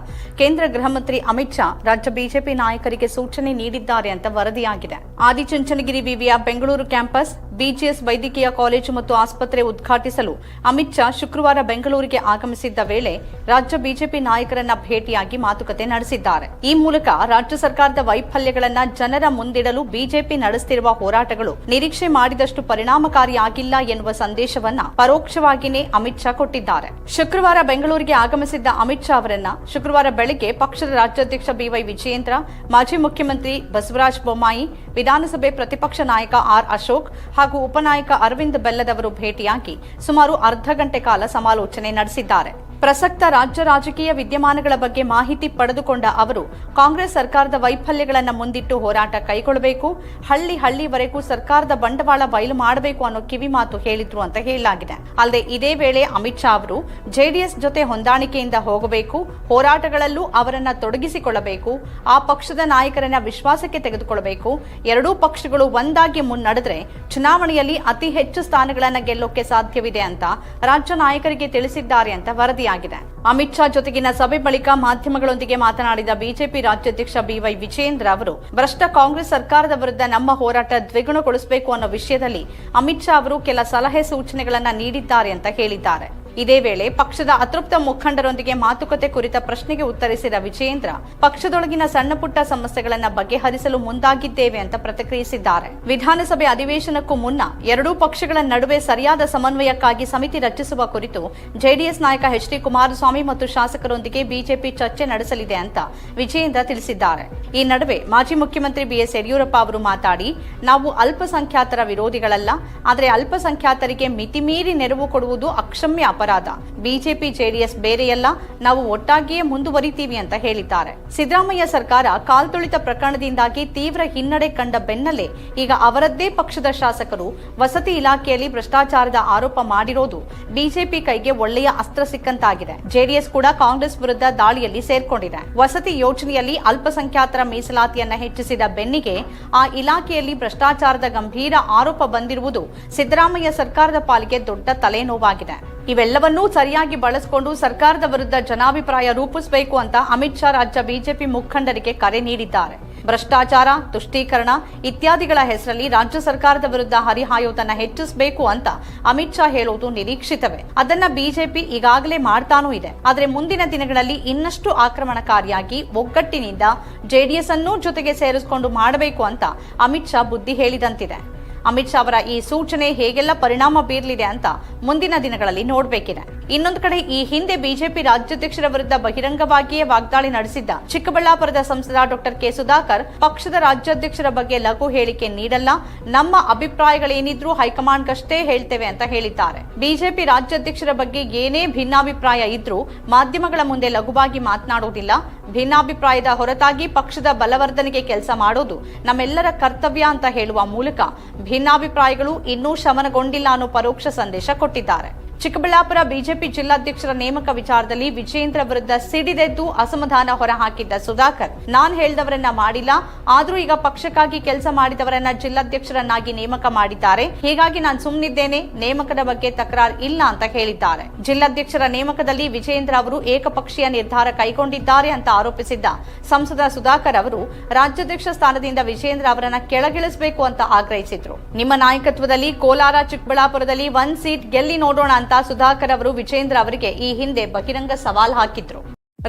ಕೇಂದ್ರ ಗೃಹ ಮಂತ್ರಿ ಅಮಿತ್ ಶಾ ರಾಜ್ಯ ಬಿಜೆಪಿ ನಾಯಕರಿಗೆ ಸೂಚನೆ ನೀಡಿದ್ದಾರೆ ಅಂತ ವರದಿಯಾಗಿದೆ. ಆದಿಚುಂಚನಗಿರಿ ವಿವಿಯ ಬೆಂಗಳೂರು ಕ್ಯಾಂಪಸ್, ಬಿಜಿಎಸ್ ವೈದ್ಯಕೀಯ ಕಾಲೇಜು ಮತ್ತು ಆಸ್ಪತ್ರೆ ಉದ್ಘಾಟಿಸಲು ಅಮಿತ್ ಶಾ ಶುಕ್ರವಾರ ಬೆಂಗಳೂರಿಗೆ ಆಗಮಿಸಿದ್ದ ವೇಳೆ ರಾಜ್ಯ ಬಿಜೆಪಿ ನಾಯಕರನ್ನ ಭೇಟಿಯಾಗಿ ಮಾತುಕತೆ ನಡೆಸಿದ್ದಾರೆ. ಈ ಮೂಲಕ ರಾಜ್ಯ ಸರ್ಕಾರದ ವೈಫಲ್ಯಗಳನ್ನ ಜನರ ಮುಂದಿಡಲು ಬಿಜೆಪಿ ನಡೆಸುತ್ತಿರುವ ಹೋರಾಟಗಳು ನಿರೀಕ್ಷೆ ಮಾಡಿದಷ್ಟು ಪರಿಣಾಮಕಾರಿಯಾಗಿಲ್ಲ ಎನ್ನುವ ಸಂದೇಶವನ್ನ ಪರೋಕ್ಷವಾಗಿಯೇ ಅಮಿತ್ ಶಾ ಕೊಟ್ಟಿದ್ದಾರೆ. ಶುಕ್ರವಾರ ಬೆಂಗಳೂರಿಗೆ ಆಗಮಿಸಿದ್ದ ಅಮಿತ್ ಶಾ ಅವರನ್ನ ಶುಕ್ರವಾರ ಬೆಳಗ್ಗೆ ಪಕ್ಷದ ರಾಜ್ಯಾಧ್ಯಕ್ಷ ಬಿವೈ ವಿಜಯೇಂದ್ರ, ಮಾಜಿ ಮುಖ್ಯಮಂತ್ರಿ ಬಸವರಾಜ ಬೊಮ್ಮಾಯಿ, ವಿಧಾನಸಭೆ ಪ್ರತಿಪಕ್ಷ ನಾಯಕ ಆರ್ ಅಶೋಕ್ ಹಾಗೂ ಉಪನಾಯಕ ಅರವಿಂದ್ ಬೆಲ್ಲದವರು ಭೇಟಿಯಾಗಿ ಸುಮಾರು ಅರ್ಧ ಗಂಟೆ ಕಾಲ ಸಮಾಲೋಚನೆ ನಡೆಸಿದ್ದಾರೆ. ಪ್ರಸಕ್ತ ರಾಜ್ಯ ರಾಜಕೀಯ ವಿದ್ಯಮಾನಗಳ ಬಗ್ಗೆ ಮಾಹಿತಿ ಪಡೆದುಕೊಂಡ ಅವರು, ಕಾಂಗ್ರೆಸ್ ಸರ್ಕಾರದ ವೈಫಲ್ಯಗಳನ್ನು ಮುಂದಿಟ್ಟು ಹೋರಾಟ ಕೈಗೊಳ್ಳಬೇಕು, ಹಳ್ಳಿ ಹಳ್ಳಿವರೆಗೂ ಸರ್ಕಾರದ ಬಂಡವಾಳ ಬಯಲು ಮಾಡಬೇಕು ಅನ್ನೋ ಕಿವಿಮಾತು ಹೇಳಿದ್ರು ಅಂತ ಹೇಳಲಾಗಿದೆ. ಅಲ್ಲದೆ ಇದೇ ವೇಳೆ ಅಮಿತ್ ಶಾ ಅವರು ಜೆಡಿಎಸ್ ಜೊತೆ ಹೊಂದಾಣಿಕೆಯಿಂದ ಹೋಗಬೇಕು, ಹೋರಾಟಗಳಲ್ಲೂ ಅವರನ್ನ ತೊಡಗಿಸಿಕೊಳ್ಳಬೇಕು, ಆ ಪಕ್ಷದ ನಾಯಕರನ್ನ ವಿಶ್ವಾಸಕ್ಕೆ ತೆಗೆದುಕೊಳ್ಳಬೇಕು, ಎರಡೂ ಪಕ್ಷಗಳು ಒಂದಾಗಿ ಮುನ್ನಡೆದ್ರೆ ಚುನಾವಣೆಯಲ್ಲಿ ಅತಿ ಹೆಚ್ಚು ಸ್ಥಾನಗಳನ್ನು ಗೆಲ್ಲೋಕೆ ಸಾಧ್ಯವಿದೆ ಅಂತ ರಾಜ್ಯ ನಾಯಕರಿಗೆ ತಿಳಿಸಿದ್ದಾರೆ ಅಂತ ವರದಿಯಾಗಿದೆ. ಅಮಿತ್ ಶಾ ಜೊತೆಗಿನ ಸಭೆ ಬಳಿಕ ಮಾಧ್ಯಮಗಳೊಂದಿಗೆ ಮಾತನಾಡಿದ ಬಿಜೆಪಿ ರಾಜ್ಯಾಧ್ಯಕ್ಷ ಬಿವೈ ವಿಜೇಂದ್ರ ಅವರು, ಭ್ರಷ್ಟ ಕಾಂಗ್ರೆಸ್ ಸರ್ಕಾರದ ವಿರುದ್ಧ ನಮ್ಮ ಹೋರಾಟ ದ್ವಿಗುಣಗೊಳಿಸಬೇಕು ಅನ್ನೋ ವಿಷಯದಲ್ಲಿ ಅಮಿತ್ ಶಾ ಅವರು ಕೆಲ ಸಲಹೆ ಸೂಚನೆಗಳನ್ನು ನೀಡಿದ್ದಾರೆ ಅಂತ ಹೇಳಿದ್ದಾರೆ. ಇದೇ ವೇಳೆ ಪಕ್ಷದ ಅತೃಪ್ತ ಮುಖಂಡರೊಂದಿಗೆ ಮಾತುಕತೆ ಕುರಿತ ಪ್ರಶ್ನೆಗೆ ಉತ್ತರಿಸಿದ ವಿಜಯೇಂದ್ರ, ಪಕ್ಷದೊಳಗಿನ ಸಣ್ಣ ಪುಟ್ಟ ಸಮಸ್ಯೆಗಳನ್ನ ಬಗೆಹರಿಸಲು ಮುಂದಾಗಿದ್ದೇವೆ ಅಂತ ಪ್ರತಿಕ್ರಿಯಿಸಿದ್ದಾರೆ. ವಿಧಾನಸಭೆ ಅಧಿವೇಶನಕ್ಕೂ ಮುನ್ನ ಎರಡೂ ಪಕ್ಷಗಳ ನಡುವೆ ಸರಿಯಾದ ಸಮನ್ವಯಕ್ಕಾಗಿ ಸಮಿತಿ ರಚಿಸುವ ಕುರಿತು ಜೆಡಿಎಸ್ ನಾಯಕ ಎಚ್ ಡಿ ಕುಮಾರಸ್ವಾಮಿ ಮತ್ತು ಶಾಸಕರೊಂದಿಗೆ ಬಿಜೆಪಿ ಚರ್ಚೆ ನಡೆಸಲಿದೆ ಅಂತ ವಿಜಯೇಂದ್ರ ತಿಳಿಸಿದ್ದಾರೆ. ಈ ನಡುವೆ ಮಾಜಿ ಮುಖ್ಯಮಂತ್ರಿ ಬಿಎಸ್ ಯಡಿಯೂರಪ್ಪ ಅವರು ಮಾತಾಡಿ, ನಾವು ಅಲ್ಪಸಂಖ್ಯಾತರ ವಿರೋಧಿಗಳಲ್ಲ, ಆದರೆ ಅಲ್ಪಸಂಖ್ಯಾತರಿಗೆ ಮಿತಿಮೀರಿ ನೆರವು ಕೊಡುವುದು ಅಕ್ಷಮ್ಯ ಅಪರಾಧ. ಬಿಜೆಪಿ, ಜೆಡಿಎಸ್ ಬೇರೆಯಲ್ಲ, ನಾವು ಒಟ್ಟಾಗಿಯೇ ಮುಂದುವರಿತೀವಿ ಅಂತ ಹೇಳಿದ್ದಾರೆ. ಸಿದ್ದರಾಮಯ್ಯ ಸರ್ಕಾರ ಕಾಲ್ತುಳಿತ ಪ್ರಕರಣದಿಂದಾಗಿ ತೀವ್ರ ಹಿನ್ನಡೆ ಕಂಡ ಬೆನ್ನಲ್ಲೇ ಈಗ ಅವರದ್ದೇ ಪಕ್ಷದ ಶಾಸಕರು ವಸತಿ ಇಲಾಖೆಯಲ್ಲಿ ಭ್ರಷ್ಟಾಚಾರದ ಆರೋಪ ಮಾಡಿರೋದು ಬಿಜೆಪಿ ಕೈಗೆ ಒಳ್ಳೆಯ ಅಸ್ತ್ರ ಸಿಕ್ಕಂತಾಗಿದೆ. ಜೆಡಿಎಸ್ ಕೂಡ ಕಾಂಗ್ರೆಸ್ ವಿರುದ್ಧ ದಾಳಿಯಲ್ಲಿ ಸೇರ್ಕೊಂಡಿದೆ. ವಸತಿ ಯೋಜನೆಯಲ್ಲಿ ಅಲ್ಪಸಂಖ್ಯಾತರ ಮೀಸಲಾತಿಯನ್ನ ಹೆಚ್ಚಿಸಿದ ಬೆನ್ನಿಗೆ ಆ ಇಲಾಖೆಯಲ್ಲಿ ಭ್ರಷ್ಟಾಚಾರದ ಗಂಭೀರ ಆರೋಪ ಬಂದಿರುವುದು ಸಿದ್ದರಾಮಯ್ಯ ಸರ್ಕಾರದ ಪಾಲಿಗೆ ದೊಡ್ಡ ತಲೆನೋವಾಗಿದೆ. ಇವೆಲ್ಲವನ್ನೂ ಸರಿಯಾಗಿ ಬಳಸಿಕೊಂಡು ಸರ್ಕಾರದ ವಿರುದ್ಧ ಜನಾಭಿಪ್ರಾಯ ರೂಪಿಸಬೇಕು ಅಂತ ಅಮಿತ್ ಶಾ ರಾಜ್ಯ ಬಿಜೆಪಿ ಮುಖಂಡರಿಗೆ ಕರೆ ನೀಡಿದ್ದಾರೆ. ಭ್ರಷ್ಟಾಚಾರ, ತುಷ್ಟೀಕರಣ ಇತ್ಯಾದಿಗಳ ಹೆಸರಲ್ಲಿ ರಾಜ್ಯ ಸರ್ಕಾರದ ವಿರುದ್ಧ ಹರಿಹಾಯೋದನ್ನ ಹೆಚ್ಚಿಸಬೇಕು ಅಂತ ಅಮಿತ್ ಶಾ ಹೇಳುವುದು ನಿರೀಕ್ಷಿತವೇ. ಅದನ್ನ ಬಿಜೆಪಿ ಈಗಾಗಲೇ ಮಾಡ್ತಾನೂ ಇದೆ. ಆದರೆ ಮುಂದಿನ ದಿನಗಳಲ್ಲಿ ಇನ್ನಷ್ಟು ಆಕ್ರಮಣಕಾರಿಯಾಗಿ ಒಗ್ಗಟ್ಟಿನಿಂದ ಜೆಡಿಎಸ್ ಅನ್ನೂ ಜೊತೆಗೆ ಸೇರಿಸಿಕೊಂಡು ಮಾಡಬೇಕು ಅಂತ ಅಮಿತ್ ಶಾ ಬುದ್ಧಿ ಹೇಳಿದಂತಿದೆ. ಅಮಿತ್ ಶಾ ಅವರ ಈ ಸೂಚನೆ ಹೇಗೆಲ್ಲ ಪರಿಣಾಮ ಬೀರಲಿದೆ ಅಂತ ಮುಂದಿನ ದಿನಗಳಲ್ಲಿ ನೋಡಬೇಕಿದೆ. ಇನ್ನೊಂದು ಕಡೆ ಈ ಹಿಂದೆ ಬಿಜೆಪಿ ರಾಜ್ಯಾಧ್ಯಕ್ಷರ ವಿರುದ್ಧ ಬಹಿರಂಗವಾಗಿಯೇ ವಾಗ್ದಾಳಿ ನಡೆಸಿದ್ದ ಚಿಕ್ಕಬಳ್ಳಾಪುರದ ಸಂಸದ ಡಾಕ್ಟರ್ ಕೆ ಸುಧಾಕರ್ ಪಕ್ಷದ ರಾಜ್ಯಾಧ್ಯಕ್ಷರ ಬಗ್ಗೆ ಲಘು ಹೇಳಿಕೆ ನೀಡಲ್ಲ, ನಮ್ಮ ಅಭಿಪ್ರಾಯಗಳೇನಿದ್ರೂ ಹೈಕಮಾಂಡ್ಗಷ್ಟೇ ಹೇಳ್ತೇವೆ ಅಂತ ಹೇಳಿದ್ದಾರೆ. ಬಿಜೆಪಿ ರಾಜ್ಯಾಧ್ಯಕ್ಷರ ಬಗ್ಗೆ ಏನೇ ಭಿನ್ನಾಭಿಪ್ರಾಯ ಇದ್ರೂ ಮಾಧ್ಯಮಗಳ ಮುಂದೆ ಲಘುವಾಗಿ ಮಾತನಾಡುವುದಿಲ್ಲ. ಭಿನ್ನಾಭಿಪ್ರಾಯದ ಹೊರತಾಗಿ ಪಕ್ಷದ ಬಲವರ್ಧನೆಗೆ ಕೆಲಸ ಮಾಡೋದು ನಮ್ಮೆಲ್ಲರ ಕರ್ತವ್ಯ ಅಂತ ಹೇಳುವ ಮೂಲಕ ಭಿನ್ನಾಭಿಪ್ರಾಯಗಳು ಇನ್ನೂ ಶಮನಗೊಂಡಿಲ್ಲ ಅನ್ನೋ ಪರೋಕ್ಷ ಸಂದೇಶ ಕೊಟ್ಟಿದ್ದಾರೆ. ಚಿಕ್ಕಬಳ್ಳಾಪುರ ಬಿಜೆಪಿ ಜಿಲ್ಲಾಧ್ಯಕ್ಷರ ನೇಮಕ ವಿಚಾರದಲ್ಲಿ ವಿಜಯೇಂದ್ರ ವಿರುದ್ಧ ಸಿಡಿದೆದ್ದು ಅಸಮಾಧಾನ ಹೊರಹಾಕಿದ್ದ ಸುಧಾಕರ್. ನಾನ್ ಹೇಳ್ದವರನ್ನ ಮಾಡಿಲ್ಲ, ಆದ್ರೂ ಈಗ ಪಕ್ಷಕ್ಕಾಗಿ ಕೆಲಸ ಮಾಡಿದವರನ್ನ ಜಿಲ್ಲಾಧ್ಯಕ್ಷರನ್ನಾಗಿ ನೇಮಕ ಮಾಡಿದ್ದಾರೆ. ಹೀಗಾಗಿ ನಾನು ಸುಮ್ಮನಿದ್ದೇನೆ ನೇಮಕದ ಬಗ್ಗೆ ತಕರಾರು ಇಲ್ಲ ಅಂತ ಹೇಳಿದ್ದಾರೆ. ಜಿಲ್ಲಾಧ್ಯಕ್ಷರ ನೇಮಕದಲ್ಲಿ ವಿಜಯೇಂದ್ರ ಅವರು ಏಕಪಕ್ಷೀಯ ನಿರ್ಧಾರ ಕೈಗೊಂಡಿದ್ದಾರೆ ಅಂತ ಆರೋಪಿಸಿದ್ದ ಸಂಸದ ಸುಧಾಕರ್ ಅವರು ರಾಜ್ಯಾಧ್ಯಕ್ಷ ಸ್ಥಾನದಿಂದ ವಿಜಯೇಂದ್ರ ಅವರನ್ನ ಕೆಳಗಿಳಿಸಬೇಕು ಅಂತ ಆಗ್ರಹಿಸಿದ್ರು. ನಿಮ್ಮ ನಾಯಕತ್ವದಲ್ಲಿ ಕೋಲಾರ ಚಿಕ್ಕಬಳ್ಳಾಪುರದಲ್ಲಿ ಒಂದ್ ಸೀಟ್ ಗೆಲ್ಲಿ ನೋಡೋಣ ಅಂತ ಸುಧಾಕರ್ ಅವರು ವಿಜೇಂದ್ರ ಅವರಿಗೆ ಈ ಹಿಂದೆ ಬಹಿರಂಗ ಸವಾಲ್ ಹಾಕಿದ್ರು.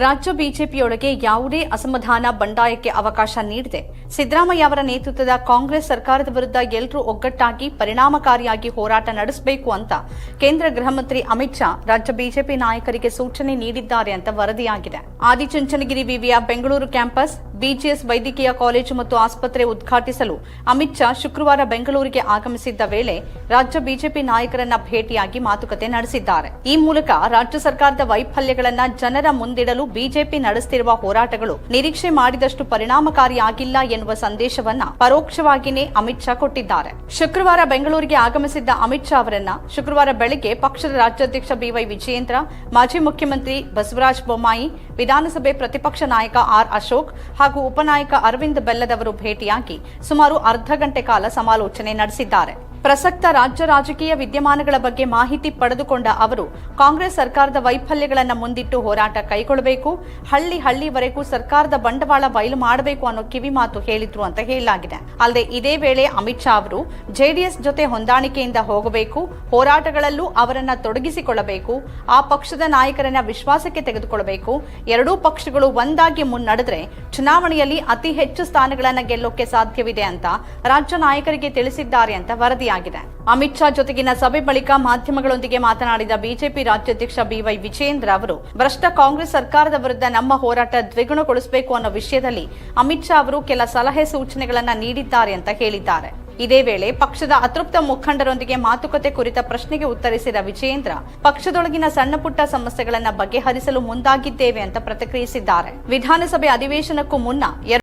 ರಾಜ್ಯ ಬಿಜೆಪಿಯೊಳಗೆ ಯಾವುದೇ ಅಸಮಾಧಾನ ಬಂಡಾಯಕ್ಕೆ ಅವಕಾಶ ನೀಡದೆ ಸಿದ್ದರಾಮಯ್ಯ ಅವರ ನೇತೃತ್ವದ ಕಾಂಗ್ರೆಸ್ ಸರ್ಕಾರದ ವಿರುದ್ಧ ಎಲ್ಲರೂ ಒಗ್ಗಟ್ಟಾಗಿ ಪರಿಣಾಮಕಾರಿಯಾಗಿ ಹೋರಾಟ ನಡೆಸಬೇಕು ಅಂತ ಕೇಂದ್ರ ಗೃಹ ಮಂತ್ರಿ ಅಮಿತ್ ಶಾ ರಾಜ್ಯ ಬಿಜೆಪಿ ನಾಯಕರಿಗೆ ಸೂಚನೆ ನೀಡಿದ್ದಾರೆ ಅಂತ ವರದಿಯಾಗಿದೆ. ಆದಿಚುಂಚನಗಿರಿ ವಿವಿಯ ಬೆಂಗಳೂರು ಕ್ಯಾಂಪಸ್ ಬಿಜಿಎಸ್ ವೈದ್ಯಕೀಯ ಕಾಲೇಜು ಮತ್ತು ಆಸ್ಪತ್ರೆ ಉದ್ಘಾಟಿಸಲು ಅಮಿತ್ ಶಾ ಶುಕ್ರವಾರ ಬೆಂಗಳೂರಿಗೆ ಆಗಮಿಸಿದ್ದ ವೇಳೆ ರಾಜ್ಯ ಬಿಜೆಪಿ ನಾಯಕರನ್ನ ಭೇಟಿಯಾಗಿ ಮಾತುಕತೆ ನಡೆಸಿದ್ದಾರೆ. ಈ ಮೂಲಕ ರಾಜ್ಯ ಸರ್ಕಾರದ ವೈಫಲ್ಯಗಳನ್ನ ಜನರ ಮುಂದಿಡಲು ಬಿಜೆಪಿ ನಡೆಸುತ್ತಿರುವ ಹೋರಾಟಗಳು ನಿರೀಕ್ಷೆ ಮಾಡಿದಷ್ಟು ಪರಿಣಾಮಕಾರಿಯಾಗಿಲ್ಲ ಎನ್ನುವ ಸಂದೇಶವನ್ನ ಪರೋಕ್ಷವಾಗಿಯೇ ಅಮಿತ್ ಶಾ ಕೊಟ್ಟಿದ್ದಾರೆ. ಶುಕ್ರವಾರ ಬೆಂಗಳೂರಿಗೆ ಆಗಮಿಸಿದ್ದ ಅಮಿತ್ ಶಾ ಅವರನ್ನ ಶುಕ್ರವಾರ ಬೆಳಗ್ಗೆ ಪಕ್ಷದ ರಾಜ್ಯಾಧ್ಯಕ್ಷ ಬಿವೈ ವಿಜಯೇಂದ್ರ, ಮಾಜಿ ಮುಖ್ಯಮಂತ್ರಿ ಬಸವರಾಜ ಬೊಮ್ಮಾಯಿ, ವಿಧಾನಸಭೆ ಪ್ರತಿಪಕ್ಷ ನಾಯಕ ಆರ್ ಅಶೋಕ್ ಹಾಗೂ ಉಪನಾಯಕ ಅರವಿಂದ್ ಬೆಲ್ಲದವರು ಭೇಟಿಯಾಗಿ ಸುಮಾರು ಅರ್ಧ ಗಂಟೆ ಕಾಲ ಸಮಾಲೋಚನೆ ನಡೆಸಿದ್ದಾರೆ. ಪ್ರಸಕ್ತ ರಾಜ್ಯ ರಾಜಕೀಯ ವಿದ್ಯಮಾನಗಳ ಬಗ್ಗೆ ಮಾಹಿತಿ ಪಡೆದುಕೊಂಡ ಅವರು, ಕಾಂಗ್ರೆಸ್ ಸರ್ಕಾರದ ವೈಫಲ್ಯಗಳನ್ನು ಮುಂದಿಟ್ಟು ಹೋರಾಟ ಕೈಗೊಳ್ಳಬೇಕು, ಹಳ್ಳಿ ಹಳ್ಳಿವರೆಗೂ ಸರ್ಕಾರದ ಬಂಡವಾಳ ಬಯಲು ಮಾಡಬೇಕು ಅನ್ನೋ ಕಿವಿ ಮಾತು ಹೇಳಿದ್ರು ಅಂತ ಹೇಳಲಾಗಿದೆ. ಅಲ್ಲದೆ ಇದೇ ವೇಳೆ ಅಮಿತ್ ಶಾ ಅವರು ಜೆಡಿಎಸ್ ಜೊತೆ ಹೊಂದಾಣಿಕೆಯಿಂದ ಹೋಗಬೇಕು, ಹೋರಾಟಗಳಲ್ಲೂ ಅವರನ್ನ ತೊಡಗಿಸಿಕೊಳ್ಳಬೇಕು, ಆ ಪಕ್ಷದ ನಾಯಕರನ್ನ ವಿಶ್ವಾಸಕ್ಕೆ ತೆಗೆದುಕೊಳ್ಳಬೇಕು, ಎರಡೂ ಪಕ್ಷಗಳು ಒಂದಾಗಿ ಮುನ್ನಡೆದ್ರೆ ಚುನಾವಣೆಯಲ್ಲಿ ಅತಿ ಹೆಚ್ಚು ಸ್ಥಾನಗಳನ್ನು ಗೆಲ್ಲೋಕೆ ಸಾಧ್ಯವಿದೆ ಅಂತ ರಾಜ್ಯ ನಾಯಕರಿಗೆ ತಿಳಿಸಿದ್ದಾರೆ ಅಂತ ವರದಿಯಾಗಿದೆ. ಅಮಿತ್ ಶಾ ಜೊತೆಗಿನ ಸಭೆ ಬಳಿಕ ಮಾಧ್ಯಮಗಳೊಂದಿಗೆ ಮಾತನಾಡಿದ ಬಿಜೆಪಿ ರಾಜ್ಯಾಧ್ಯಕ್ಷ ಬಿವೈ ವಿಜೇಂದ್ರ ಅವರು, ಭ್ರಷ್ಟ ಕಾಂಗ್ರೆಸ್ ಸರ್ಕಾರದ ವಿರುದ್ಧ ನಮ್ಮ ಹೋರಾಟ ದ್ವಿಗುಣಗೊಳಿಸಬೇಕು ಅನ್ನೋ ವಿಷಯದಲ್ಲಿ ಅಮಿತ್ ಶಾ ಅವರು ಕೆಲ ಸಲಹೆ ಸೂಚನೆಗಳನ್ನು ನೀಡಿದ್ದಾರೆ ಅಂತ ಹೇಳಿದ್ದಾರೆ. ಇದೇ ವೇಳೆ ಪಕ್ಷದ ಅತೃಪ್ತ ಮುಖಂಡರೊಂದಿಗೆ ಮಾತುಕತೆ ಕುರಿತ ಪ್ರಶ್ನೆಗೆ ಉತ್ತರಿಸಿದ ವಿಜೇಂದ್ರ ಪಕ್ಷದೊಳಗಿನ ಸಣ್ಣ ಪುಟ್ಟ ಸಮಸ್ಯೆಗಳನ್ನು ಬಗೆಹರಿಸಲು ಮುಂದಾಗಿದ್ದೇವೆ ಅಂತ ಪ್ರತಿಕ್ರಿಯಿಸಿದ್ದಾರೆ. ವಿಧಾನಸಭೆ ಅಧಿವೇಶನಕ್ಕೂ ಮುನ್ನ